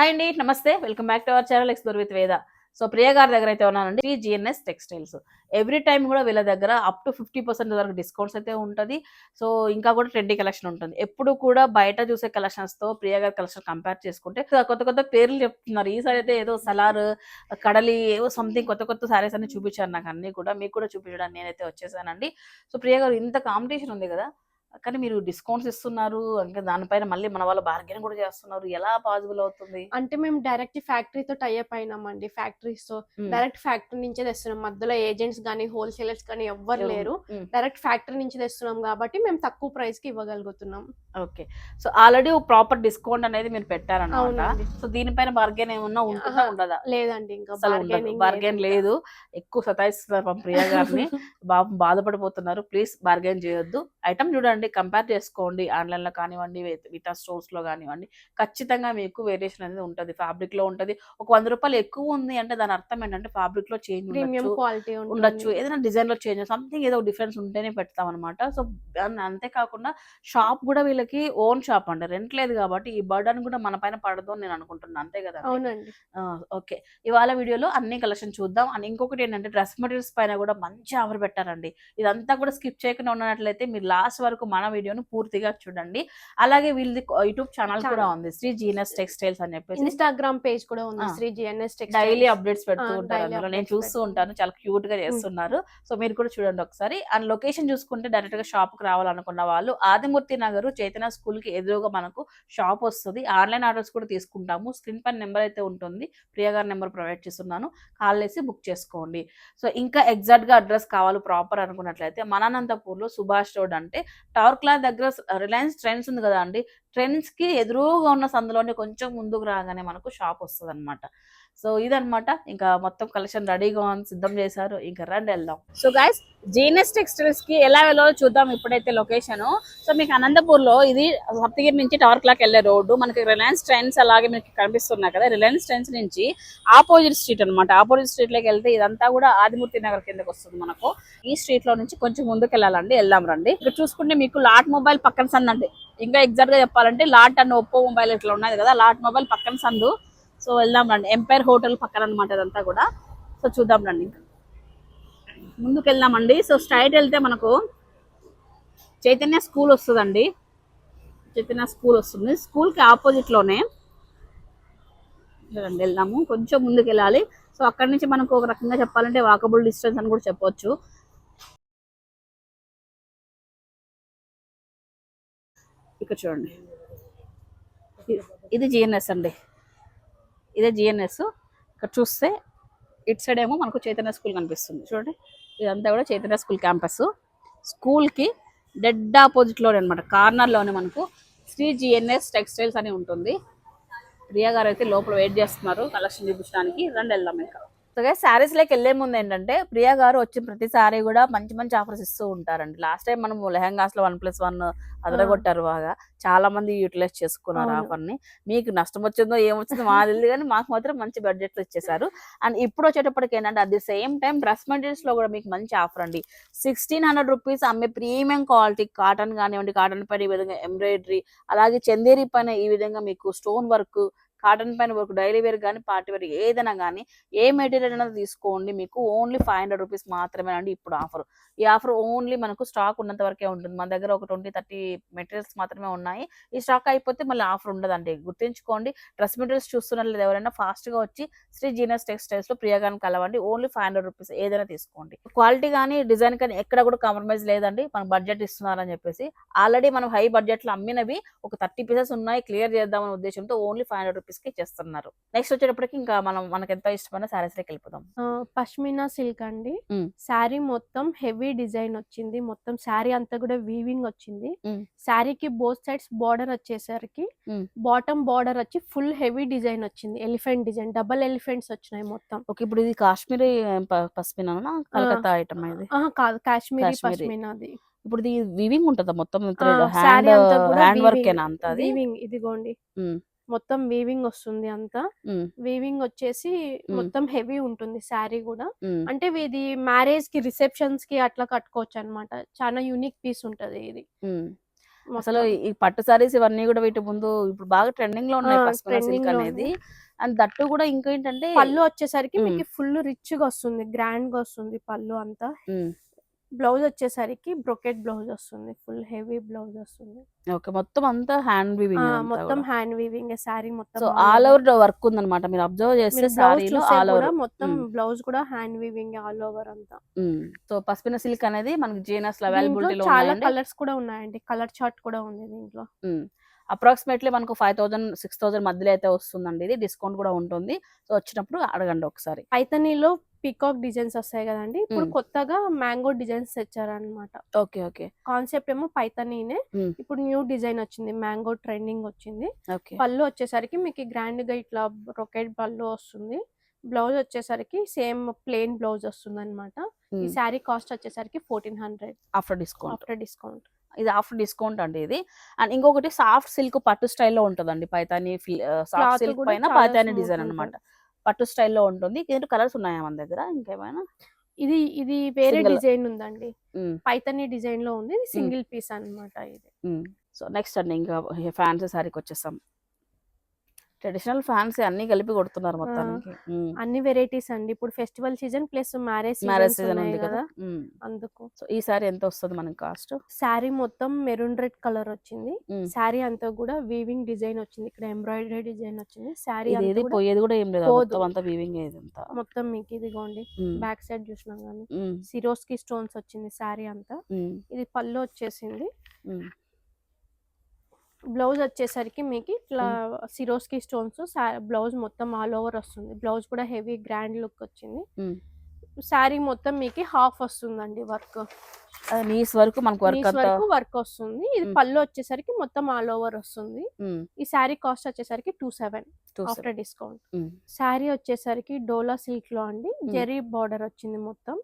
Hi అండి నమస్తే. Welcome back to our channel explore with Veda so Priya గారి దగ్గర అయితే ఉన్నానండి ఈ జిఎన్ఎస్ టెక్స్టైల్స్ ఎవ్రీ టైం కూడా వీళ్ళ దగ్గర అప్ టు ఫిఫ్టీ పర్సెంట్ వరకు డిస్కౌంట్స్ అయితే ఉంటుంది. సో ఇంకా కూడా ట్రెండీ కలెక్షన్ ఉంటుంది. ఎప్పుడు కూడా బయట చూసే కలెక్షన్స్తో ప్రియ గారి కలెక్షన్ కంపేర్ చేసుకుంటే కొత్త కొత్త పేర్లు చెప్తున్నారు. ఈ అయితే ఏదో సలార్ కడలి ఏవో సంథింగ్ కొత్త కొత్త సారీస్ అన్ని చూపించారు నాకు అన్ని కూడా. మీకు కూడా చూపించడానికి నేనైతే వచ్చేసానండి. సో ప్రియ గారు ఇంత కాంపిటీషన్ ఉంది కదా. కానీ మీరు డిస్కౌంట్స్ ఇస్తున్నారు ఇంకా దానిపైన మళ్ళీ మన వాళ్ళు బార్గెన్ కూడా చేస్తున్నారు. ఎలా పాసిబుల్ అవుతుంది? అంటే మేము డైరెక్ట్ ఫ్యాక్టరీతో టైఅప్ అయినామండి. ఫ్యాక్టరీస్తో. డైరెక్ట్ ఫ్యాక్టరీ నుంచే తెస్తున్నాం. మధ్యలో ఏజెంట్స్ కానీ హోల్సేలర్స్ కానీ ఎవ్వరు ఎవరు? లేరు. డైరెక్ట్ ఫ్యాక్టరీ నుంచి తెస్తున్నాం కాబట్టి మేము తక్కువ ప్రైస్కి ఇవ్వగలుగుతున్నాం. Okay so already proper discount అనేది మీరు పెట్టారన్నమాట. సో దీనిపైన బార్గెన్ ఏమన్నా ఉంటుందా. ఉండదా? లేదండి. ఇంకా బార్గెన్ లేదు. ఎక్కువ సతాయిస్తున్నారు పాపం ప్రియ గారిని. బాబు బాధపడిపోతున్నారు. ప్లీజ్ బార్గెన్ చేయొద్దు. ఐటమ్ చూడండి. కంపేర్ చేసుకోండి. ఆన్లైన్లో కానివ్వండి విటా స్టోర్స్లో కానివ్వండి. ఖచ్చితంగా మీకు వేరియేషన్ అనేది ఉంటుంది. ఫ్యాబ్రిక్లో ఉంటది. ఒక వంద రూపాయలు ఎక్కువ ఉంది అంటే దాని అర్థం ఏంటంటే ఫ్యాబ్రిక్లో చేంజ్ క్వాలిటీ ఉండొచ్చు. ఏదైనా డిజైన్లో చేంజ్ సంథింగ్ ఏదో డిఫరెన్స్ ఉంటేనే పెడతాం అనమాట సో అన్- అంతేకాకుండా షాప్ కూడా వీళ్ళకి ఓన్ షాప్ అండి. రెంట్ లేదు కాబట్టి ఈ బర్డన్ కూడా మన పైన పడదు అని నేను అనుకుంటున్నాను అంతే కదా అవునండి. ఓకే. ఇవాళ వీడియోలో అన్ని కలెక్షన్ చూద్దాం. అండ్ ఇంకొకటి ఏంటంటే డ్రెస్ మెటీరియల్స్ పైన కూడా మంచి ఆఫర్ పెట్టారండి. ఇదంతా కూడా స్కిప్ చేయకుండా ఉన్నట్లయితే మీరు లాస్ట్ వరకు మన వీడియోను పూర్తిగా చూడండి. అలాగే వీళ్ళది యూట్యూబ్ ఛానల్ కూడా. ఉంది. శ్రీ జీనస్ టెక్స్టైల్స్ అని చెప్పేసి. ఇన్స్టాగ్రామ్ పేజ్ కూడా ఉంది. శ్రీ జిఎన్ఎస్ డైలీ అప్డేట్స్ పెడుతూ ఉంటారు అందులో. నేను చూస్తూ ఉంటాను. చాలా క్యూట్గా చేస్తున్నారు. సో మీరు కూడా చూడండి ఒకసారి. అండ్ లొకేషన్ చూసుకుంటే డైరెక్ట్గా షాప్కి రావాలనుకున్న వాళ్ళు ఆదిమూర్తి నగర్ చైతన్య స్కూల్కి ఎదురుగా మనకు షాప్ వస్తుంది. ఆన్లైన్ ఆర్డర్స్ కూడా తీసుకుంటాము. స్క్రీన్ పైన నెంబర్ అయితే ఉంటుంది. ప్రియా గారి నెంబర్ ప్రొవైడ్ చేస్తున్నాను. కాల్ చేసి బుక్ చేసుకోండి. సో ఇంకా ఎగ్జాక్ట్గా అడ్రస్ కావాలి ప్రాపర్ అనుకున్నట్లయితే మనానంతపూర్లో సుభాష్ రోడ్ అంటే టవర్ క్లాత్ దగ్గర రిలయన్స్ ట్రెండ్స్ ఉంది కదా అండి ట్రెండ్స్కి ఎదురుగా ఉన్న సందులోనే కొంచెం ముందుకు రాగానే మనకు షాప్ వస్తుంది అనమాట సో ఇదనమాట ఇంకా మొత్తం కలెక్షన్ రెడీగా ఉంది సిద్ధం చేశారు. ఇంకా రండి వెళ్దాం. సో గైస్ జీనస్ టెక్స్టైల్స్కి ఎలా వెళ్ళాలో చూద్దాం ఇప్పుడైతే లొకేషన్ సో మీకు అనంతపూర్లో ఇది సప్తగిరి నుంచి టవర్ క్లాక్ వెళ్ళే రోడ్డు. మనకి రిలయన్స్ ట్రెండ్స్ అలాగే మీకు కనిపిస్తున్నాయి కదా. రిలయన్స్ ట్రెండ్స్ నుంచి ఆపోజిట్ స్ట్రీట్ అన్నమాట. ఆపోజిట్ స్ట్రీట్లోకి వెళ్తే ఇదంతా కూడా ఆదిమూర్తి నగర్ కిందకి వస్తుంది మనకు. ఈ స్ట్రీట్లో నుంచి కొంచెం ముందుకు వెళ్ళాలండి. వెళ్దాం రండి. ఇక్కడ చూసుకుంటే మీకు లాట్ మొబైల్ పక్కన సందండి అండి. ఇంకా ఎగ్జాక్ట్గా చెప్పాలంటే లాట్ అండ్ ఒప్పో మొబైల్ ఇట్లా ఉన్నది కదా. లాట్ మొబైల్ పక్కన సందు సో వెళ్దాం రండి. ఎంపైర్ హోటల్ పక్కన అనమాట ఇదంతా కూడా. సో చూద్దాం రండి. ఇంకా ముందుకు వెళ్దామండి సో స్ట్రైట్ వెళ్తే మనకు చైతన్య స్కూల్ వస్తుందండి. చైతన్య స్కూల్ వస్తుంది. స్కూల్కి ఆపోజిట్లోనే రండి వెళ్దాము. కొంచెం ముందుకు వెళ్ళాలి సో అక్కడి నుంచి మనకు ఒక రకంగా చెప్పాలంటే వాకబుల్ డిస్టెన్స్ అని కూడా చెప్పొచ్చు. ఇక్కడ చూడండి. ఇది జిఎన్ఎస్ అండి. ఇదే జిఎన్ఎస్ ఇక్కడ చూస్తే ఇటు సైడ్ ఏమో మనకు చైతన్య స్కూల్ కనిపిస్తుంది. చూడండి. ఇదంతా కూడా చైతన్య స్కూల్ క్యాంపస్ స్కూల్కి డెడ్ ఆపోజిట్లోనే అనమాట కార్నర్లోనే మనకు శ్రీ జిఎన్ఎస్ టెక్స్టైల్స్ అని ఉంటుంది. ప్రియా గారు అయితే లోపల వెయిట్ చేస్తున్నారు. కలెక్షన్ చూపించడానికి. రండి వెళ్దాం ఇంకా. సో శారీస్ లైక్ వెళ్ళే ముందు ఏంటంటే ప్రియా గారు వచ్చిన ప్రతి సారీ కూడా మంచి మంచి ఆఫర్స్ ఇస్తూ ఉంటారండి. లాస్ట్ టైం మనం లెహంగాస్లో వన్ ప్లస్ వన్ అదరగొట్టారు బాగా. చాలా మంది యూటిలైజ్ చేసుకున్నారు అవును. ఆఫర్ని మీకు నష్టం వచ్చిందో ఏమొచ్చిందో మాకు తెలియదు కానీ మాకు మాత్రం మంచి బడ్జెట్లో ఇచ్చేసారు అండ్ ఇప్పుడు వచ్చేటప్పటికి ఏంటంటే at the same time dress మెటీరియల్స్లో కూడా మీకు మంచి ఆఫర్ అండి. సిక్స్టీన్ హండ్రెడ్ రూపీస్ అమ్మే ప్రీమియం క్వాలిటీ కాటన్ కానివ్వండి కాటన్ పైన ఈ విధంగా ఎంబ్రాయిడరీ అలాగే చందేరి పైన ఈ విధంగా మీకు స్టోన్ వర్క్ కాటన్ పైన వర్క్ డైలీ వేర్ కానీ పార్టీ వేర్ ఏదైనా కానీ ఏ మెటీరియల్ అయినా తీసుకోండి. మీకు ఓన్లీ ఫైవ్ హండ్రెడ్ రూపీస్ మాత్రమే అండి ఇప్పుడు ఆఫర్. ఈ ఆఫర్ ఓన్లీ మనకు స్టాక్ ఉన్నంత వరకే ఉంటుంది. మన దగ్గర ఒక ట్వంటీ థర్టీ మెటీరియల్స్ మాత్రమే ఉన్నాయి. ఈ స్టాక్ అయిపోతే మళ్ళీ ఆఫర్ ఉండదండి. గుర్తుంచుకోండి డ్రెస్ మెటీరియల్స్ చూస్తున్నట్లేదు ఎవరైనా ఫాస్ట్గా వచ్చి శ్రీ జీనస్ టెక్స్టైల్స్లో ప్రియగాని కలవండి. ఓన్లీ ఫైవ్ హండ్రెడ్ రూపీస్ ఏదైనా తీసుకోండి. క్వాలిటీ కానీ డిజైన్ కానీ ఎక్కడ కూడా కాంప్రమైజ్ లేదండి. మనం బడ్జెట్ ఇస్తున్నారని చెప్పేసి. ఆల్రెడీ మనం హై బడ్జెట్లో అమ్మినవి ఒక థర్టీ పీసెస్ ఉన్నాయి. క్లియర్ చేద్దామనే ఉద్దేశంతో ఓన్లీ ఫైవ్ హండ్రెడ్ రూపీస్కి ఇచ్చేస్తున్నారు నెక్స్ట్ వచ్చేటప్పటికి ఇంకా మనం మనకి ఎంతో ఇష్టమైన సారీస్లోకి వెళ్ళిపోదాం. పష్మినా సిల్క్ అండి. శారీ మొత్తం హెవీ డిజైన్ వచ్చింది. మొత్తం శారీ అంతా కూడా వీవింగ్ వచ్చింది. శారీకి బోత్ సైడ్స్ బార్డర్ వచ్చేసరికి. బాటమ్ బార్డర్ వచ్చి ఫుల్ హెవీ డిజైన్ వచ్చింది. ఎలిఫెంట్ డిజైన్ డబల్ ఎలిఫెంట్స్ వచ్చినాయి మొత్తం. ఓకే ఇప్పుడు ఇది కాశ్మీరీ పసిపినా కలకత్తా ఐటమ్ ఇది. కాదు. కాశ్మీరీ. పష్మినాది. ఇప్పుడు ఇది వివింగ్ ఉంటుందా మొత్తం? కూడా హ్యాండ్ వర్క్ అంత వీవింగ్. ఇదిగోండి. మొత్తం వీవింగ్ వస్తుంది అంతా. వీవింగ్ వచ్చేసి మొత్తం హెవీ ఉంటుంది శారీ కూడా. అంటే ఇది మ్యారేజ్కి రిసెప్షన్స్కి అట్లా కట్టుకోవచ్చు అన్నమాట. చాలా యూనిక్ పీస్ ఉంటది ఇది. అసలు ఈ పట్టు సారీస్ ఇవన్నీ కూడా వీటి ముందు ఇప్పుడు బాగా ట్రెండింగ్లో ఉన్నాయి అనేది. అండ్ దట్టు కూడా ఇంకా ఏంటంటే పళ్ళు వచ్చేసరికి. మీకు ఫుల్ రిచ్గా వస్తుంది. గ్రాండ్గా వస్తుంది పళ్ళు అంతా. బ్లౌజ్ వచ్చేసరికి బ్రొకెట్ బ్లౌజ్ వస్తుంది. ఫుల్ హెవీ బ్లౌజ్ వస్తుంది. ఓకే. మొత్తం అంతా హ్యాండ్ వీవింగ్ మొత్తం హ్యాండ్ వీవింగ్ శారీ మొత్తం ఆల్ ఓవర్ వర్క్ ఉందన్నమాట. మీరు అబ్జర్వ్ చేస్తే సారీలో చూస్తే ఆల్ ఓవర్ మొత్తం. బ్లౌజ్ కూడా హ్యాండ్ వీవింగ్ ఆల్ ఓవర్ అంతా. సో పసుపిన సిల్క్ అనేది మనకి జీనస్ అవైలబిలిటీలో చాలా కలర్స్ కూడా ఉన్నాయండి. కలర్ చార్ట్ కూడా ఉంది దీంట్లో. అప్రాక్సిమేట్లీ మనకు ఫైవ్ థౌసండ్ సిక్స్ థౌసండ్ మధ్యలో అయితే వస్తుందండి. ఇది డిస్కౌంట్ కూడా ఉంటుంది. సో వచ్చినప్పుడు అడగండి ఒకసారి. పైతనీలో పీకాక్ డిజైన్స్ వస్తాయి కదండి. ఇప్పుడు. కొత్తగా మ్యాంగో డిజైన్స్ తెచ్చారనమాట ఓకే ఓకే. కాన్సెప్ట్ ఏమో పైతనీనే. ఇప్పుడు న్యూ డిజైన్ వచ్చింది మ్యాంగో ట్రెండింగ్ వచ్చింది. పళ్ళు వచ్చేసరికి మీకు గ్రాండ్గా ఇట్లా రొకెట్ పళ్ళు వస్తుంది. బ్లౌజ్ వచ్చేసరికి సేమ్ ప్లెయిన్ బ్లౌజ్ వస్తుంది అనమాట ఈ శారీ కాస్ట్ వచ్చేసరికి fourteen hundred. After discount. After discount. ఇది ఆఫ్టర్ డిస్కౌంట్ అండి ఇది. అండ్ ఇంకొకటి సాఫ్ట్ సిల్క్ పట్టు స్టైల్లో ఉంటుందండి పైతాని సాఫ్ట్ సిల్క్ పైన పైతాని డిజైన్ ఉంటుంది. అన్నమాట. పట్టు స్టైల్లో ఉంటుంది. కలర్స్ ఉన్నాయా మన దగ్గర? ఇంకేమైనా? ఇది ఇది వేరే. డిజైన్ ఉందండి. పైతనీ డిజైన్లో ఉంది సింగిల్ పీస్ అన్నమాట ఇది. సో నెక్స్ట్ అండి ఇంకా ఫ్యాన్సీ శారీకి వచ్చేసాం ట్రెడిషనల్ ఫ్యాన్సీ అన్ని కలిపి కొడుతున్నారు మొత్తానికి. అన్ని వెరైటీస్ అండి. ఇప్పుడు festival season plus marriage marriage season ఉంది కదా. అందుకు. సో ఈ సారీ ఎంత వస్తుంది మనకి కాస్ట్? శారీ మొత్తం మెరూన్ రెడ్ కలర్ వచ్చింది. శారీ అంతా కూడా వీవింగ్ డిజైన్ వచ్చింది. ఇక్కడ ఎంబ్రాయిడరీ డిజైన్ వచ్చింది. శారీ ఇది పోయేది కూడా ఏం లేదు. మొత్తం అంతా వీవింగ్ ఇదంతా? మొత్తం మీకు ఇదిగోండి. బ్యాక్ సైడ్ చూసినాం కానీ సిరోస్కి స్టోన్స్ వచ్చింది శారీ అంతా. ఇది పళ్ళు వచ్చేసింది. బ్లౌజ్ వచ్చేసరికి మీకు ఇట్లా సిరోస్కి స్టోన్స్ బ్లౌజ్ మొత్తం ఆల్ ఓవర్ వస్తుంది. బ్లౌజ్ కూడా హెవీ గ్రాండ్ లుక్ వచ్చింది. శారీ మొత్తం మీకు హాఫ్ వస్తుందండి వర్క్. నీస్ వరకు మనకు వర్క్ వరకు వర్క్ వస్తుంది. ఇది. పళ్ళు వచ్చేసరికి మొత్తం ఆల్ ఓవర్ వస్తుంది. ఈ శారీ కాస్ట్ వచ్చేసరికి two seven after. Discount. Sari వచ్చేసరికి డోలా సిల్క్లో అండి జెరీ బార్డర్ వచ్చింది మొత్తం.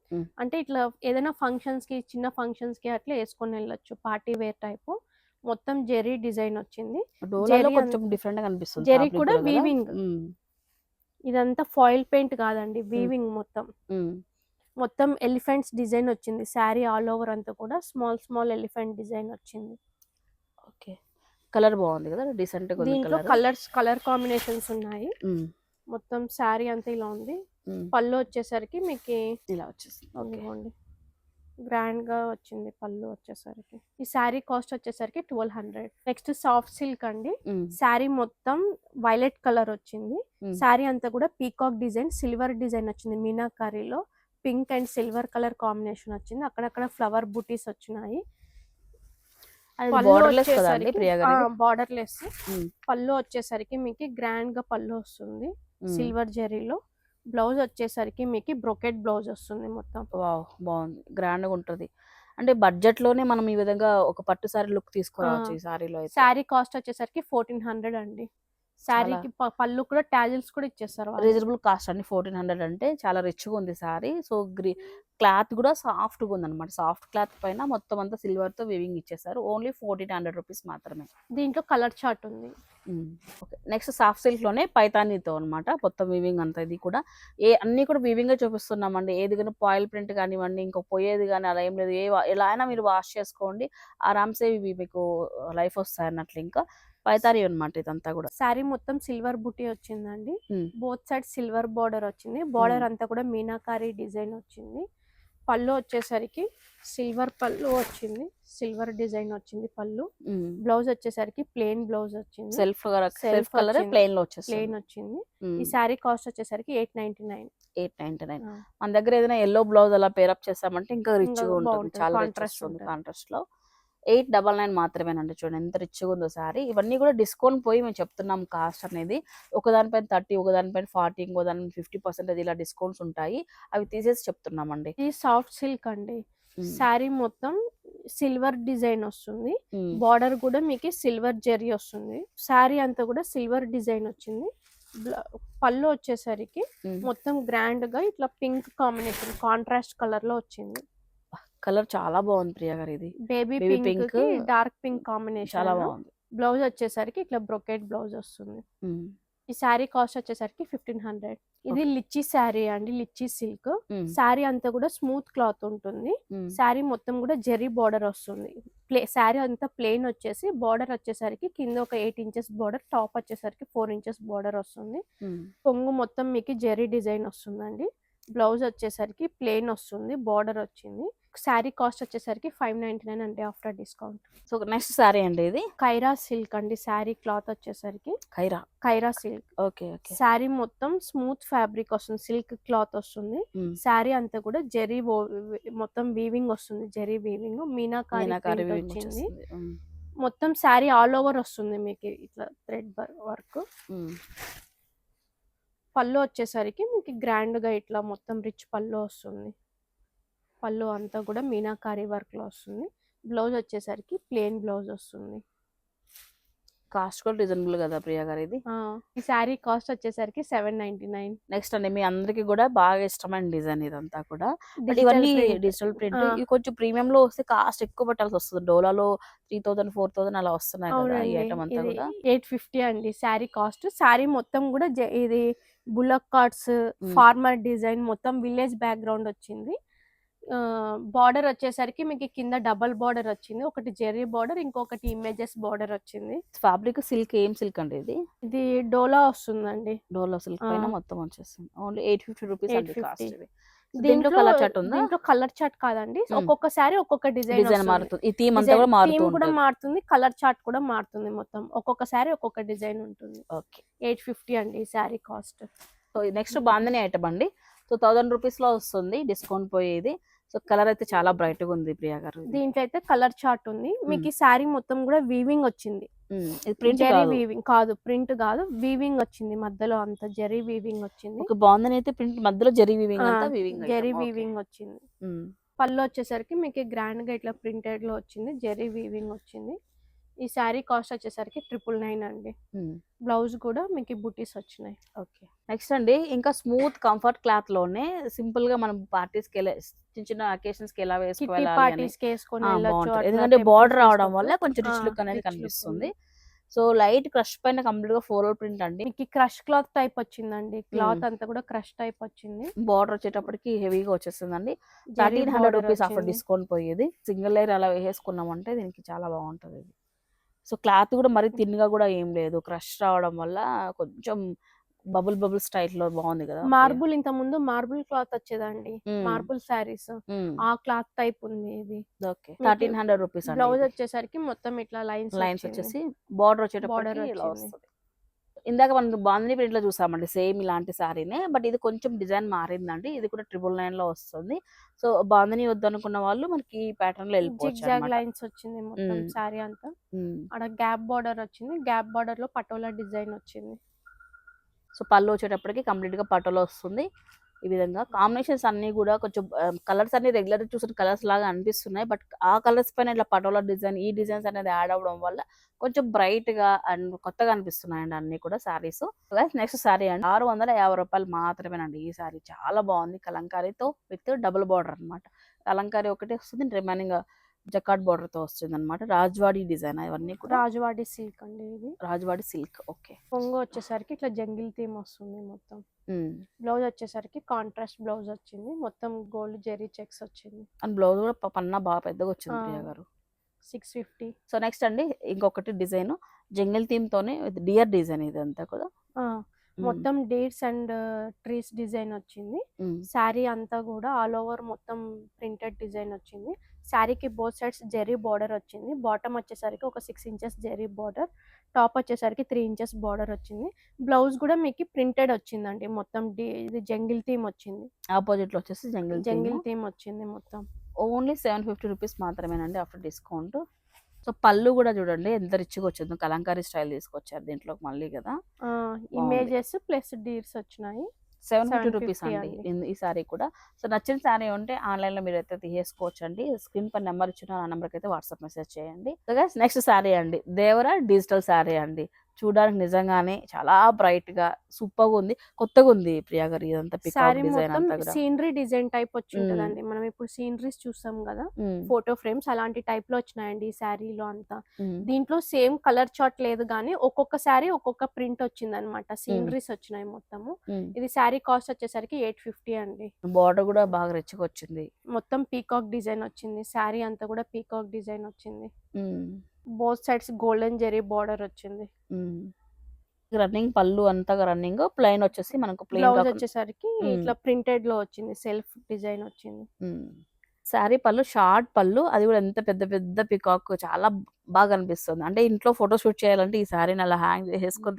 అంటే ఇట్లా ఏదైనా ఫంక్షన్స్కి చిన్న ఫంక్షన్స్కి అట్లా వేసుకొని వెళ్ళొచ్చు. Party wear type. మొత్తం జెరీ డిజైన్ వచ్చింది. కొంచెం డిఫరెంట్ కనిపిస్తుంది జెరీ కూడా. ఉమ్, ఇదంతా ఫాయిల్ పెయింట్ కాదండి వీవింగ్ మొత్తం. మొత్తం ఎలిఫెంట్స్ డిజైన్ వచ్చింది శారీ ఆల్ ఓవర్ అంతా కూడా స్మాల్ స్మాల్ ఎలిఫెంట్ డిజైన్ వచ్చింది. ఓకే. కలర్ బాగుంది కదా డీసెంట్ దీంట్లో కలర్. కలర్స్ కలర్ కాంబినేషన్స్ ఉన్నాయి. మొత్తం శారీ అంతా ఇలా ఉంది. పళ్ళు వచ్చేసరికి మీకు ఇలా వచ్చేసింది. ఓకే. ఇదిగోండి గ్రాండ్గా వచ్చింది పళ్ళు వచ్చేసరికి. ఈ శారీ కాస్ట్ వచ్చేసరికి twelve hundred. Next soft silk అండి. శారీ మొత్తం వైలెట్ కలర్ వచ్చింది. శారీ అంతా కూడా పీకాక్ డిజైన్ సిల్వర్ డిజైన్ వచ్చింది. మీనాకారీలో pink and silver colour combination వచ్చింది. అక్కడక్కడ ఫ్లవర్ బుటీస్ వచ్చినాయి. Borderless. పళ్ళు వచ్చేసరికి మీకు గ్రాండ్గా పళ్ళు వస్తుంది. సిల్వర్ జెరీలో. బ్లౌజ్ వచ్చేసరికి మీకు బ్రొకెట్ బ్లౌజ్ వస్తుంది మొత్తం. వావ్! బాగుంది. గ్రాండ్గా ఉంటది. అంటే బడ్జెట్లోనే మనం ఈ విధంగా ఒక పట్టు సారీ లుక్ తీసుకురావచ్చు ఆ. ఈ సారీలో శారీ కాస్ట్ వచ్చేసరికి ఫోర్టీన్ హండ్రెడ్ అండి. శారీకి పళ్ళు కూడా టాజిల్స్ కూడా ఇచ్చేస్తారు. రీజనబుల్ కాస్ట్ అండి. ఫోర్టీన్ హండ్రెడ్ అంటే చాలా రిచ్గా ఉంది సారీ. సో గ్రీ క్లాత్ కూడా సాఫ్ట్గా ఉంది అనమాట సాఫ్ట్ క్లాత్ పైన మొత్తం అంతా సిల్వర్తో వివింగ్ ఇచ్చేసారు ఓన్లీ ఫోర్టీన్ హండ్రెడ్ రూపీస్ మాత్రమే. దీంట్లో కలర్ చార్ట్ ఉంది. ఓకే. నెక్స్ట్ సాఫ్ట్ సిల్క్లోనే పైతానీతో అనమాట మొత్తం వీవింగ్ అంతా ఇది కూడా. ఏ అన్ని కూడా వీవింగ్ చూపిస్తున్నామండి. ఏది కానీ పాయిల్ ప్రింట్ కానివ్వండి ఇంకో పోయేది కానీ అలా ఏం లేదు. ఏ ఎలా అయినా మీరు వాష్ చేసుకోండి. ఆరామ్సే ఇవి మీకు లైఫ్ వస్తాయి అన్నట్లు ఇంకా. పైతాని అనమాట ఇదంతా కూడా. శారీ మొత్తం సిల్వర్ బుటీ వచ్చిందండి. బోత్ సైడ్ సిల్వర్ బార్డర్ వచ్చింది. బార్డర్ అంతా కూడా మీనాకారి డిజైన్ వచ్చింది. పళ్ళు వచ్చేసరికి సిల్వర్ పళ్ళు వచ్చింది. సిల్వర్ డిజైన్ వచ్చింది పళ్ళు. బ్లౌజ్ వచ్చేసరికి ప్లెయిన్ బ్లౌజ్ వచ్చింది. Self self colour. ప్లెయిన్లో ప్లెయిన్ వచ్చేస్తుంది వచ్చింది. ఈ శారీ కాస్ట్ వచ్చేసరికి eight ninety nine. Eight ninety nine. మన దగ్గర ఏదైనా ఎల్లో బ్లౌజ్ అలా పేరప్ చేసామంటే ఇంకా రిచ్గా ఉంటుంది. చాలా వస్తుంది ఉంటుంది. కాంట్రాస్ట్లో ఎయిట్ డబల్ నైన్ మాత్రమేనండి చూడండి. ఎంత రిచ్గా ఉందో సారీ ఇవన్నీ కూడా డిస్కౌంట్ పోయి మేము చెప్తున్నాం కాస్ట్ అనేది. ఒకదానిపైన థర్టీ ఒకదానిపైన ఫార్టీ ఇంకో దాని ఫిఫ్టీ పర్సెంటేజ్ ఇలా డిస్కౌంట్స్ ఉంటాయి. అవి తీసేసి చెప్తున్నామండి. ఇది సాఫ్ట్ సిల్క్ అండి. శారీ మొత్తం సిల్వర్ డిజైన్ వస్తుంది. బార్డర్ కూడా మీకు సిల్వర్ జెరీ వస్తుంది. శారీ అంతా కూడా సిల్వర్ డిజైన్ వచ్చింది. పళ్ళు వచ్చేసరికి. మొత్తం గ్రాండ్గా ఇట్లా పింక్ కాంబినేషన్ కాంట్రాస్ట్ కలర్లో వచ్చింది. కలర్ చాలా బాగుంది ప్రియా గారు ఇది. Baby pink dark pink combination చాలా బాగుంది. బ్లౌజ్ వచ్చేసరికి ఇట్లా బ్రొకెట్ బ్లౌజ్ వస్తుంది. ఈ శారీ కాస్ట్ వచ్చేసరికి ఫిఫ్టీన్ హండ్రెడ్. ఇది లిచ్చి శారీ అండి లిచ్చి సిల్క్. శారీ అంతా కూడా స్మూత్ క్లాత్ ఉంటుంది. శారీ మొత్తం కూడా జెరీ బార్డర్ వస్తుంది. ప్లే శారీ అంతా ప్లెయిన్ వచ్చేసి బార్డర్ వచ్చేసరికి కింద ఒక ఎయిట్ ఇంచెస్ బార్డర్ టాప్ వచ్చేసరికి ఫోర్ ఇంచెస్ బార్డర్ వస్తుంది. కొంగు మొత్తం మీకు జెరీ డిజైన్ వస్తుందండి. బ్లౌజ్ వచ్చేసరికి ప్లెయిన్ వస్తుంది బార్డర్ వచ్చింది. శారీ కాస్ట్ వచ్చేసరికి ఫైవ్ నైన్టీ నైన్ అండి after discount. So next sari అండి ఇది? కైరా సిల్క్ అండి శారీ క్లాత్ వచ్చేసరికి. Khaira Kaira silk. Okay okay. Sari మొత్తం స్మూత్ ఫ్యాబ్రిక్ వస్తుంది సిల్క్ క్లాత్ వస్తుంది. శారీ అంతా కూడా జెరీ మొత్తం వీవింగ్ వస్తుంది జెరీ వీవింగ్. మీనాకారి వచ్చింది. మొత్తం శారీ ఆల్ ఓవర్ వస్తుంది మీకు ఇట్లా థ్రెడ్ వర్క్. పళ్ళు వచ్చేసరికి మీకు గ్రాండ్గా ఇట్లా మొత్తం రిచ్ పళ్ళు వస్తుంది. పళ్ళు అంతా కూడా మీనాకారి వర్క్లో వస్తుంది. బ్లౌజ్ వచ్చేసరికి ప్లెయిన్ బ్లౌజ్ వస్తుంది. కాస్ట్ కూడా రీజనబుల్ కదా ప్రియా గారు ఇది ఈ శారీ కాస్ట్ వచ్చేసరికి సెవెన్ నైన్టీ నైన్. నెక్స్ట్ అండి మీ అందరికి కూడా బాగా ఇష్టమైన డిజైన్ ఇదంతా కూడా. ఇవన్నీ డిజిటల్ ప్రింట్. ఇవి కొంచెం ప్రీమియం లో వస్తే కాస్ట్ ఎక్కువ పెట్టాల్సి వస్తుంది. డోలాలో త్రీ థౌసండ్ ఫోర్ థౌసండ్ అలా వస్తున్నాయి కదా ఈ ఐటమ్ అంతా కూడా. ఎయిట్ ఫిఫ్టీ అండి శారీ కాస్ట్. శారీ మొత్తం కూడా ఇది బుల్లక్ కార్డ్స్. ఫార్మర్ డిజైన్ మొత్తం విలేజ్ బ్యాక్గ్రౌండ్ వచ్చింది. బార్డర్ వచ్చేసరికి మీకు కింద డబల్ బార్డర్ వచ్చింది. ఒకటి జెర్రీ బార్డర్ ఇంకొకటి ఇమేజెస్ బార్డర్ వచ్చింది. ఫ్యాబ్రిక్ సిల్క్ ఏం సిల్క్ అండి ఇది? ఇది డోలా వస్తుందండి. డోలా సిల్క్. పైన మొత్తం వచ్చేస్తుంది. ఓన్లీ ఎయిట్ ఫిఫ్టీ రూపీస్ అండి 850. కాస్ట్ ఇది. So దీంట్లో కలర్ చాట్ ఉందా? దీంట్లో కలర్ చాట్ కాదండి. మ్మ్. ఒక్కొక్క డిజైన్ డిజైన్ మారుతుంది. ఈ థీమ్ అంతా కూడా మారుతూ థీమ్ కూడా మారుతుంది. కలర్ చాట్ కూడా మారుతుంది మొత్తం. ఒక్కొక్క శారీ ఒక్కొక్క డిజైన్ ఉంటుంది. ఓకే ఎయిట్ ఫిఫ్టీ అండి ఈ sari cost so next bandhani item అండి. సో థౌసండ్ రూపీస్లో వస్తుంది. డిస్కౌంట్ పోయేది. సో కలర్ అయితే చాలా బ్రైట్గా ఉంది ప్రియా గారు. దీంట్లో అయితే కలర్ చార్ట్ ఉంది. మీకు ఈ శారీ మొత్తం కూడా వీవింగ్ వచ్చింది. ప్రింట్ వీవింగ్ కాదు. ప్రింట్ కాదు వీవింగ్ వచ్చింది మధ్యలో అంత జెరీ వీవింగ్ వచ్చింది. ఒక బాందని అయితే ప్రింట్ మధ్యలో జరీ వీవింగ్ అంతా వీవింగ్ జెరీ వీవింగ్ వచ్చింది. పళ్ళు వచ్చేసరికి మీకు గ్రాండ్గా ఇట్లా ప్రింటెడ్లో వచ్చింది జెరీ వీవింగ్ వచ్చింది. ఈ శారీ కాస్ట్ వచ్చేసరికి ట్రిపుల్ నైన్ అండి. బ్లౌజ్ కూడా మీకు బుటీస్ వచ్చినాయి. ఓకే. నెక్స్ట్ అండి ఇంకా స్మూత్ కంఫర్ట్ క్లాత్లోనే సింపుల్గా మనం పార్టీస్కి చిన్న చిన్న అకేషన్స్కి ఎలా వేసుకోవాలి పార్టీస్కి వేసుకొని ఎందుకంటే బార్డర్ రావడం. వల్ల కొంచెం రిచ్ లుక్ అనేది కనిపిస్తుంది. సో లైట్ క్రష్ పైన కంప్లీట్గా ఫోర్ ప్రింట్ అండి. మీకు క్రష్ క్లాత్ టైప్ వచ్చిందండి. క్లాత్ అంతా కూడా క్రష్ టైప్ వచ్చింది. బార్డర్ వచ్చేటప్పటికి హెవీగా వచ్చేస్తుందండి. Thirteen hundred rupees offer. Discount పోయేది. సింగిల్ లేయర్ అలా వేసుకున్నామంటే దీనికి చాలా బాగుంటది ఇది. సో క్లాత్ కూడా మరీ తిన్గా కూడా ఏం లేదు. క్రష్ రావడం వల్ల కొంచెం బబుల్ బబుల్ స్టైల్లో బాగుంది కదా. మార్బుల్ ఇంత ముందు మార్బుల్ క్లాత్ వచ్చేదండి. మార్బుల్ శారీస్. ఆ క్లాత్ టైప్ ఉంది ఇది. Okay. Thirteen hundred rupees blouse వచ్చేసరికి మొత్తం ఇట్లా లైన్స్ లైన్స్ వచ్చేసి బార్డర్ ఇలా వచ్చింది. వస్తుంది. ఇందాక మనం బాందిని ప్రింట్లో చూసామండి సేమ్ ఇలాంటి సారీనే బట్ ఇది కొంచెం డిజైన్ మారిందండి ఇది కూడా ట్రిపుల్ నైన్లో వస్తుంది సో బాందిని వద్దనుకున్న వాళ్ళు మనకి ఈ ప్యాటర్న్లో జిగ్ వెళ్ళిపోవచ్చు. లైన్స్ వచ్చింది మొత్తం. శారీ అంతా. అక్కడ గ్యాప్ బార్డర్ వచ్చింది గ్యాప్ బార్డర్లో పటోలా డిజైన్ వచ్చింది సో పళ్ళు వచ్చేటప్పటికి కంప్లీట్గా పట్టులో వస్తుంది ఈ విధంగా. కాంబినేషన్స్ అన్నీ కూడా కొంచెం కలర్స్ అన్ని రెగ్యులర్ చూసిన కలర్స్ లాగా అనిపిస్తున్నాయి. బట్ ఆ కలర్స్ పైన ఇట్లా పటోలా డిజైన్ ఈ డిజైన్స్ అనేది యాడ్ అవ్వడం వల్ల కొంచెం బ్రైట్గా అండ్ కొత్తగా అనిపిస్తున్నాయండి అన్ని కూడా శారీస్ నెక్స్ట్ సారీ అండి. ఆరు వందల యాభై రూపాయలు మాత్రమేనండి ఈ శారీ చాలా బాగుంది. కలంకారీతో విత్ డబుల్ బార్డర్ అన్నమాట. కలంకారీ ఒకటి వస్తుంది. రిమైనింగ్ జకాట్ బార్డర్తో వస్తుంది అనమాట రాజ్వాడి డిజైన్ అవన్నీ కూడా? రాజవాడి సిల్క్ అండి ఇది. రాజ్వాడి సిల్క్. ఓకే. కొంగు వచ్చేసరికి ఇట్లా జంగిల్ థీమ్ వస్తుంది మొత్తం. బ్లౌజ్ వచ్చేసరికి కాంట్రాస్ట్ బ్లౌజ్ వచ్చింది. మొత్తం గోల్డ్ జెరీ చెక్స్ వచ్చింది. అండ్ బ్లౌజ్ కూడా పన్నా బాగా పెద్దగా వచ్చింది. ప్రియా గారు. Six fifty. సో నెక్స్ట్ అండి ఇంకొకటి డిజైన్. జంగిల్ థీమ్ తోనే డియర్ డిజైన్ ఇదంతా కూడా. మొత్తం డేట్స్ అండ్ ట్రీస్ డిజైన్ వచ్చింది. శారీ అంతా కూడా ఆల్ ఓవర్ మొత్తం ప్రింటెడ్ డిజైన్ వచ్చింది. శారీకి బోత్ సైడ్స్ జెరీ బార్డర్ వచ్చింది. బాటమ్ వచ్చేసరికి ఒక six inches zari border. Top వచ్చేసరికి త్రీ ఇంచెస్ బార్డర్ వచ్చింది. బ్లౌజ్ కూడా మీకు ప్రింటెడ్ వచ్చిందండి. మొత్తం ఇది జంగిల్ థీమ్ వచ్చింది. ఆపోజిట్లో వచ్చేసి జంగిల్ జంగిల్ థీమ్ వచ్చింది మొత్తం. ఓన్లీ సెవెన్ ఫిఫ్టీ రూపీస్ మాత్రమేనండి ఆఫ్టర్ డిస్కౌంట్. సో పళ్ళు కూడా చూడండి ఎంత రిచ్గా వచ్చిందో కలంకారీ స్టైల్ తీసుకొచ్చారు దీంట్లో మళ్ళీ కదా. ఇమేజెస్ ప్లస్ డీర్స్ వచ్చినాయి. సెవెన్ ఫిఫ్టీ 750 రూపీస్ అండి ఈ సారీ కూడా. సో నచ్చిన సారీ ఉంటే ఆన్లైన్లో మీరు అయితే తీసేసుకోవచ్చు అండి స్క్రీన్ పై నెంబర్ ఇచ్చిన ఆ నెంబర్కి అయితే వాట్సాప్ మెసేజ్ చేయండి. నెక్స్ట్ సారీ అండి. దేవరా డిజిటల్ సారీ అండి. చూడడానికి నిజంగానే చాలా బ్రైట్గా సూపర్గా ఉంది కొత్తగా ఉంది ప్రియా గారు ఇదంతా డిజైన్ మొత్తం సీనరీ డిజైన్ టైప్ వచ్చి. ఉంటదండి మనం ఇప్పుడు సీనరీస్ చూస్తాం కదా ఫోటో ఫ్రేమ్స్ అలాంటి టైప్లో వచ్చినాయండి ఈ శారీలో అంతా. దీంట్లో సేమ్ కలర్ చార్ట్ లేదు కానీ ఒక్కొక్క శారీ ఒక్కొక్క ప్రింట్ వచ్చింది అనమాట సీనరీస్ వచ్చినాయి మొత్తము. ఇది శారీ కాస్ట్ వచ్చేసరికి ఎయిట్ ఫిఫ్టీ అండి. బార్డర్ కూడా బాగా రిచ్గా వచ్చింది. మొత్తం పీకాక్ డిజైన్ వచ్చింది. శారీ అంతా కూడా పీకాక్ డిజైన్ వచ్చింది. Both sides golden zari border వచ్చింది. రన్నింగ్ పళ్ళు అంతా రన్నింగ్ ప్లెయిన్ వచ్చేసి మనకు బ్లౌజ్ ప్లెయిన్ వచ్చేసరికి. ఇట్లా ప్రింటెడ్లో వచ్చింది సెల్ఫ్ డిజైన్ వచ్చింది శారీ పళ్ళు షార్ట్ పళ్ళు అది కూడా ఎంత పెద్ద పెద్ద పికాక్ చాలా బాగా అనిపిస్తుంది. అంటే ఇంట్లో ఫోటో షూట్ చేయాలంటే ఈ శారీని అలా హ్యాంగ్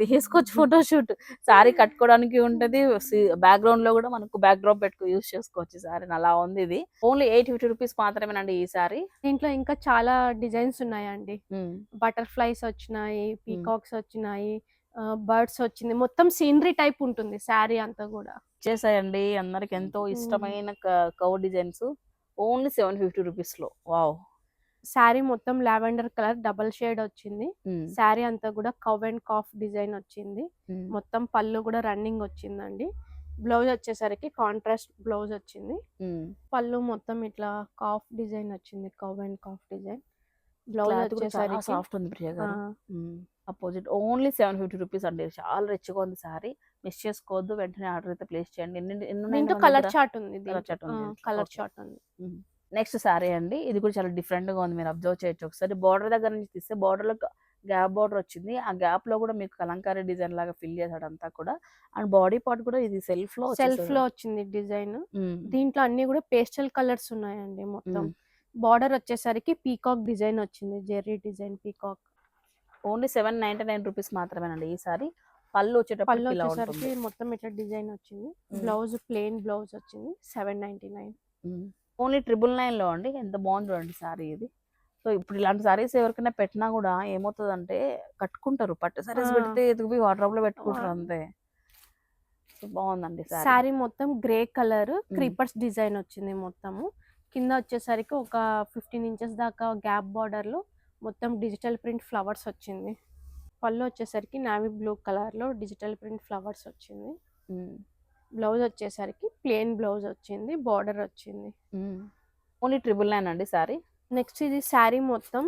తీసుకోవచ్చు ఫోటో షూట్. శారీ కట్టుకోవడానికి ఉంటది. బ్యాక్గ్రౌండ్లో కూడా మనకు బ్యాక్ డ్రాప్ పెట్టుకు యూస్ చేసుకోవచ్చు ఈ శారీని. అలా ఉంది ఇది. ఓన్లీ ఎయిట్ ఫిఫ్టీ రూపీస్ మాత్రమేనండి ఈ శారీ. దీంట్లో ఇంకా చాలా డిజైన్స్ ఉన్నాయండి. బటర్ఫ్లైస్ వచ్చినాయి పీకాక్స్ వచ్చినాయి బర్డ్స్ వచ్చింది. మొత్తం సీనరీ టైప్ ఉంటుంది శారీ అంతా కూడా. చేసాయండి. అందరికి ఎంతో ఇష్టమైన cow designs. Only seven fifty రూపీస్లో వావ్. శారీ మొత్తం లావెండర్ కలర్ డబల్ షేడ్ వచ్చింది. శారీ అంతా కూడా కవ్ అండ్ కాఫ్ డిజైన్ వచ్చింది. మొత్తం పళ్ళు కూడా రన్నింగ్ వచ్చిందండి. బ్లౌజ్ వచ్చేసరికి కాంట్రాస్ట్ బ్లౌజ్ వచ్చింది. పళ్ళు మొత్తం ఇట్లా కాఫ్ డిజైన్ వచ్చింది cow and calf design. Blouse వచ్చేసరికి సాఫ్ట్ ఉంది ప్రియ ఆ, గారు opposite only seven fifty rupees అండి. చాలా రిచ్గా ఉంది సారీ మిస్ చేసుకోవద్దు వెంటనే ఆర్డర్ అయితే ప్లేస్ చేయండి. ఎన్ని కలర్ చార్ట్ ఉంది. కలర్. చార్ట్ ఉంది నెక్స్ట్ సారీ అండి. ఇది కూడా చాలా డిఫరెంట్గా ఉంది. మీరు అబ్జర్వ్ చేయొచ్చు. ఒకసారి బార్డర్ దగ్గర నుంచి తీస్తే బార్డర్లో గ్యాప్ బార్డర్ వచ్చింది. ఆ గ్యాప్లో కూడా మీకు కలంకారీ డిజైన్ లాగా ఫిల్ చేశాడు అంతా కూడా. అండ్ బాడీ పార్ట్ కూడా ఇది సెల్ఫ్లో సెల్ఫ్లో వచ్చింది డిజైన్. దీంట్లో అన్ని కూడా పేస్టల్ కలర్స్ ఉన్నాయండి మొత్తం. బార్డర్ వచ్చేసరికి పీకాక్ డిజైన్ వచ్చింది. Zari design peacock. Only seven ninety nine rupees మాత్రమేనండి ఈ సారీ. పళ్ళు వచ్చేటప్పుడు పళ్ళు వచ్చేసరికి మొత్తం ఇట్లా డిజైన్ వచ్చింది. బ్లౌజ్ ప్లెయిన్ బ్లౌజ్ వచ్చింది. Seven ninety nine. Only triple నైన్లో అండి. ఎంత బాగుంది చూడండి సారీ ఇది. సో ఇప్పుడు ఇలాంటి సారీస్ ఎవరికైనా పెట్టినా కూడా ఏమవుతుందంటే కట్టుకుంటారు. పట్టు సారీస్. పెడితే ఎదుగు వాటర్లో పెట్టుకుంటారు అంతే. సో బాగుందండి సారీ. మొత్తం గ్రే కలర్. క్రీపర్స్ డిజైన్ వచ్చింది మొత్తము. కింద వచ్చేసరికి ఒక ఫిఫ్టీన్ ఇంచెస్ దాకా గ్యాప్ బార్డర్లో మొత్తం డిజిటల్ ప్రింట్ ఫ్లవర్స్ వచ్చింది. పళ్ళు వచ్చేసరికి నావీ బ్లూ కలర్లో డిజిటల్ ప్రింట్ ఫ్లవర్స్ వచ్చింది. బ్లౌజ్ వచ్చేసరికి ప్లెయిన్ బ్లౌజ్ వచ్చింది బార్డర్ వచ్చింది. ఓన్లీ ట్రిపుల్ నైన్ అండి సారీ? నెక్స్ట్ ఇది శారీ మొత్తం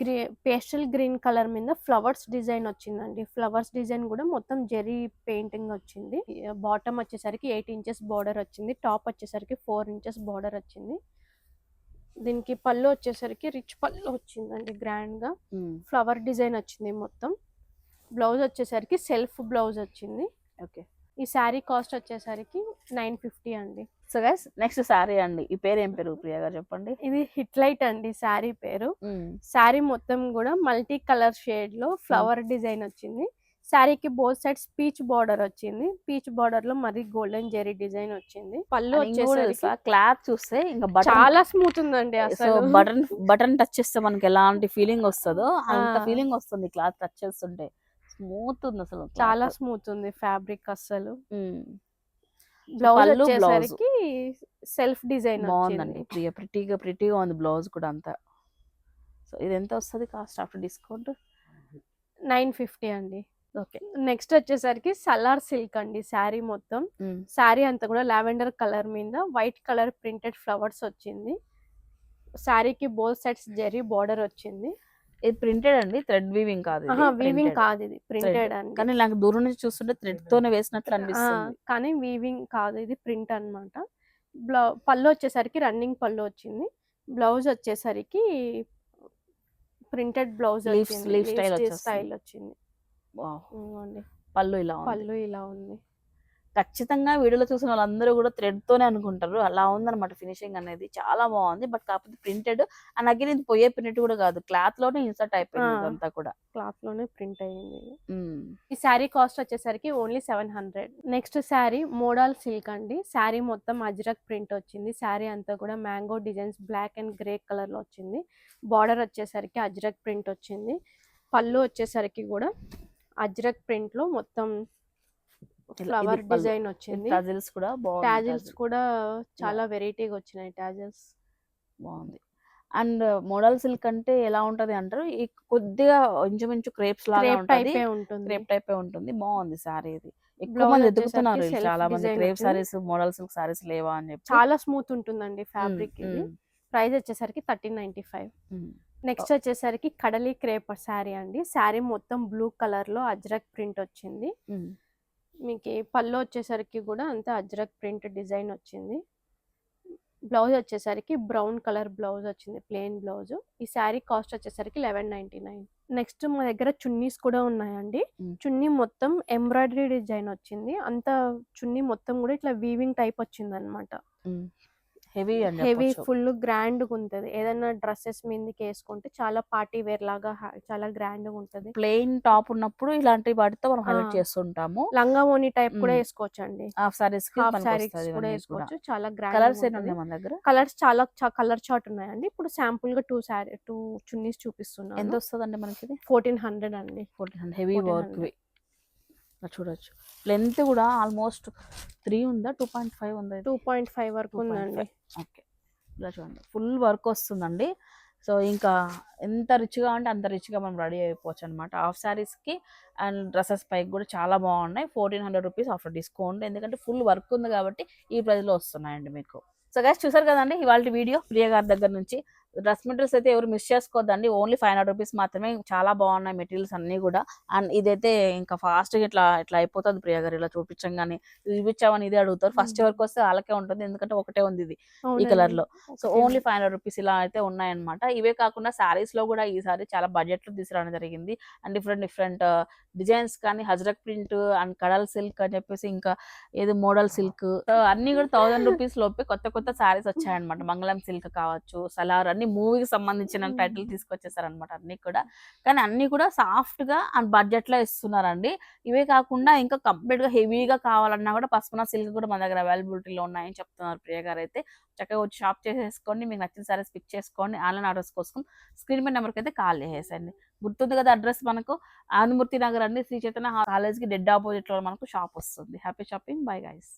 గ్రే పేస్టల్ గ్రీన్ కలర్ మీద ఫ్లవర్స్ డిజైన్ వచ్చిందండి. ఫ్లవర్స్ డిజైన్ కూడా మొత్తం జెరీ పెయింటింగ్ వచ్చింది. బాటమ్ వచ్చేసరికి ఎయిట్ ఇంచెస్ బార్డర్ వచ్చింది. టాప్ వచ్చేసరికి ఫోర్ ఇంచెస్ బార్డర్ వచ్చింది. దీనికి పళ్ళు వచ్చేసరికి రిచ్ పళ్ళు వచ్చిందండి గ్రాండ్గా ఫ్లవర్ డిజైన్ వచ్చింది మొత్తం. బ్లౌజ్ వచ్చేసరికి సెల్ఫ్ బ్లౌజ్ వచ్చింది. ఓకే. ఈ శారీ కాస్ట్ వచ్చేసరికి నైన్ ఫిఫ్టీ అండి. సో గైస్ నెక్స్ట్ సారీ అండి. ఈ పేరు ఏం పేరు ప్రియా గారు చెప్పండి? ఇది హిట్ లైట్ అండి శారీ పేరు. శారీ మొత్తం కూడా మల్టీ కలర్ షేడ్లో ఫ్లవర్ డిజైన్ వచ్చింది. శారీకి బోత్ సైడ్స్ పీచ్ బార్డర్ వచ్చింది. పీచ్ బార్డర్లో మరి గోల్డెన్ జెరీ డిజైన్ వచ్చింది. పళ్ళు వచ్చేసరికి క్లాత్ చూస్తే ఇంకా చాలా స్మూత్ ఉందండి అసలు. బటన్ బటన్ టచ్ చేస్తే మనకి ఎలాంటి ఫీలింగ్ వస్తుందో అంత. ఫీలింగ్ వస్తుంది క్లాత్ టచ్ చేస్తుంటే. స్మూత్ ఉంది అసలు చాలా. స్మూత్ ఉంది ఫ్యాబ్రిక్ అసలు. బ్లౌజ్ వచ్చేసరికి సెల్ఫ్ డిజైన్ బాగుందండి. ప్రియ ప్రిటీగా ప్రిటీగా ఉంది బ్లౌజ్ కూడా అంతా. సో ఇది ఎంత వస్తుంది cost after discount nine fifty అండి. ఓకే. నెక్స్ట్ వచ్చేసరికి సలార్ సిల్క్ అండి శారీ మొత్తం. శారీ అంతా కూడా లావెండర్ కలర్ మీద వైట్ కలర్ ప్రింటెడ్ ఫ్లవర్స్ వచ్చింది. శారీకి బోత్ సైడ్స్ జెరీ బార్డర్ వచ్చింది. ఇది ప్రింటెడ్ అండి? థ్రెడ్ వీవింగ్ కాదు ఇది, వీవింగ్. కాదు ఇది. ప్రింటెడ్ అండి. కానీ నాకు దూరం నుంచి చూస్తుంటే థ్రెడ్ తోనే వేసినట్లు అనిపిస్తుంది. కానీ వీవింగ్ కాదు ఇది ప్రింట్ అన్నమాట. బ్లౌ పళ్ళు వచ్చేసరికి రన్నింగ్ పళ్ళు వచ్చింది. బ్లౌజ్ వచ్చేసరికి ప్రింటెడ్ బ్లౌజ్. స్టైల్ వచ్చింది. పళ్ళు ఇలా పళ్ళు ఇలా ఉంది. ఖచ్చితంగా వీడియోలో చూసిన వాళ్ళందరూ కూడా థ్రెడ్ తోనే అనుకుంటారు. అలా ఉందన్నమాట ఫినిషింగ్ అనేది. చాలా బాగుంది. బట్ కాకపోతే ప్రింటెడ్ అండ్ అగైన్ ఇది పోయే ప్రింట్ కూడా కాదు. క్లాత్లోనే ఇన్సర్ట్ అయిపోయింది. ఇదంతా కూడా. క్లాత్లోనే ప్రింట్ అయ్యింది. ఈ శారీ కాస్ట్ వచ్చేసరికి only seven hundred next sari model silk అండి. శారీ మొత్తం అజ్రక్ ప్రింట్ వచ్చింది. శారీ అంతా కూడా mango designs black and grey కలర్లో వచ్చింది. బార్డర్ వచ్చేసరికి అజ్రక్ ప్రింట్ వచ్చింది. పళ్ళు వచ్చేసరికి కూడా అజ్రక్ ప్రింట్లో మొత్తం ఫ్లవర్. డిజైన్ వచ్చింది. టజిల్స్ కూడా టాజిల్స్. కూడా చాలా వెరైటీగా వచ్చినాయి టాజిల్స్ బాగుంది. అండ్ మోడల్ సిల్క్ అంటే ఎలా ఉంటది అంటారు? ఈ కొద్దిగా ఇంచుమించు క్రేప్స్ లాగా ఉంటది. క్రేప్ టైపే ఉంటుంది. బాగుంది సారీ ఇది. ఎక్కువ మంది ఎదుగుతున్నారు చాలా మంది crepe. Sarees model silk sarees లేవా అని చెప్పి. చాలా స్మూత్ ఉంటుందండి ఫ్యాబ్రిక్ ప్రైస్ వచ్చేసరికి థర్టీన్ నైన్టీ ఫైవ్. నెక్స్ట్ వచ్చేసరికి కడలి క్రేప్ శారీ అండి. శారీ మొత్తం బ్లూ కలర్లో అజ్రక్ ప్రింట్ వచ్చింది. మీకు పళ్ళు వచ్చేసరికి కూడా అంతే అజ్రక్ ప్రింట్ డిజైన్ వచ్చింది. బ్లౌజ్ వచ్చేసరికి బ్రౌన్ కలర్ బ్లౌజ్ వచ్చింది ప్లెయిన్ బ్లౌజ్. ఈ శారీ కాస్ట్ వచ్చేసరికి లెవెన్ నైన్టీ నైన్. నెక్స్ట్ మా దగ్గర చున్నీస్ కూడా ఉన్నాయండి. చున్నీ మొత్తం ఎంబ్రాయిడరీ డిజైన్ వచ్చింది. అంత చున్నీ మొత్తం కూడా ఇట్లా వీవింగ్ టైప్ వచ్చింది అనమాట. Heavy heavy. ఫుల్ గ్రాండ్ ఉంటుంది ఏదైనా డ్రెస్సెస్ మీదకి వేసుకుంటే చాలా పార్టీ వేర్ లాగా చాలా గ్రాండ్గా ఉంటుంది ప్లెయిన్ టాప్ ఉన్నప్పుడు ఇలాంటి వాటితో మనం హైలైట్. చేస్తుంటాము. లంగా ఓని టైప్ కూడా. వేసుకోవచ్చు అండి హాఫ్ సారీస్ హాఫ్ వస్తది కూడా వేసుకోవచ్చు. చాలా కలర్స్ గ్రాండ్ ఉన్నాయి మన దగ్గర? కలర్స్ చాలా కలర్ చార్ట్ ఉన్నాయండి. ఇప్పుడు శాంపుల్గా టూ శారీ టూ చున్నీస్ ఎంత చూపిస్తున్నాను. వస్తుందండి మనకి ఫోర్టీన్ హండ్రెడ్ అండి. Fourteen hundred. హెవీ 1400. వర్క్ చూడొచ్చు. లెంత్ కూడా ఆల్మోస్ట్ త్రీ ఉందా? టూ పాయింట్ ఫైవ్ ఉందా టూ పాయింట్ ఫైవ్ వరకు ఉందండి. ఓకే ఇలా చూడండి. ఫుల్ వర్క్ వస్తుందండి. సో ఇంకా ఎంత రిచ్గా అంటే అంత రిచ్గా మనం రెడీ అయిపోవచ్చు అనమాట హాఫ్ శారీస్కి అండ్ డ్రెస్సెస్ పైకి కూడా చాలా బాగున్నాయి. Fourteen hundred rupees after discount ఎందుకంటే ఫుల్ వర్క్ ఉంది కాబట్టి ఈ ప్రైస్లో వస్తున్నాయండి మీకు. సో గైస్ చూసారు కదండి ఇవాళ వీడియో. ప్రియ గారి దగ్గర నుంచి డ్రెస్ మెటీరియల్స్ అయితే ఎవరు మిస్ చేసుకోవద్దండి ఓన్లీ ఫైవ్ హండ్రెడ్ రూపీస్ మాత్రమే చాలా బాగున్నాయి మెటీరియల్స్ అన్నీ కూడా. అండ్ ఇదైతే ఇంకా ఫాస్ట్గా ఇట్లా ఇట్లా అయిపోతుంది ప్రియ గారు ఇలా చూపించంగానే. చూపించామని ఇదే అడుగుతారు. ఫస్ట్. వరకు వస్తే వాళ్ళకే ఉంటుంది. ఎందుకంటే ఒకటే ఉంది ఇది ఈ. కలర్లో so. Only five hundred rupees ఇలా అయితే ఉన్నాయన్నమాట. ఇవే కాకుండా సారీస్లో కూడా ఈసారి చాలా బడ్జెట్లో తీసుకురావడం జరిగింది. అండ్ డిఫరెంట్ డిఫరెంట్ డిజైన్స్ కానీ Ajrak print and Kadal silk అని చెప్పేసి ఇంకా ఏది మోడల్ సిల్క్. అన్ని కూడా థౌసండ్ రూపీస్ లోపే కొత్త కొత్త సారీస్ వచ్చాయన్నమాట. మంగళం సిల్క్ కావచ్చు సలార్ అన్ని మూవీకి సంబంధించిన. టైటిల్ తీసుకొచ్చేసారనమాట అన్ని కూడా. కానీ అన్ని కూడా సాఫ్ట్గా అండ్ బడ్జెట్లో ఇస్తున్నారండి. ఇవే కాకుండా ఇంకా కంప్లీట్గా హెవీగా కావాలన్నా కూడా పసుపున సిల్క్ కూడా మన దగ్గర అవైలబిలిటీలో ఉన్నాయని చెప్తున్నారు ప్రియ గారు అయితే. చక్కగా వచ్చి షాప్ చేసేసుకోండి మీకు నచ్చిన సారీస్ పిక్ చేసుకోండి ఆన్లైన్ ఆర్డర్స్ కోసం స్క్రీన్ మీద నెంబర్కి అయితే కాల్ చేసేసండి గుర్తుంది కదా అడ్రస్ మనకు? ఆనందమూర్తి నగర్ అండి. శ్రీ చైతన్య కాలేజ్కి డెడ్ ఆపోజిట్లో మనకు షాప్ వస్తుంది. Happy shopping. Bye guys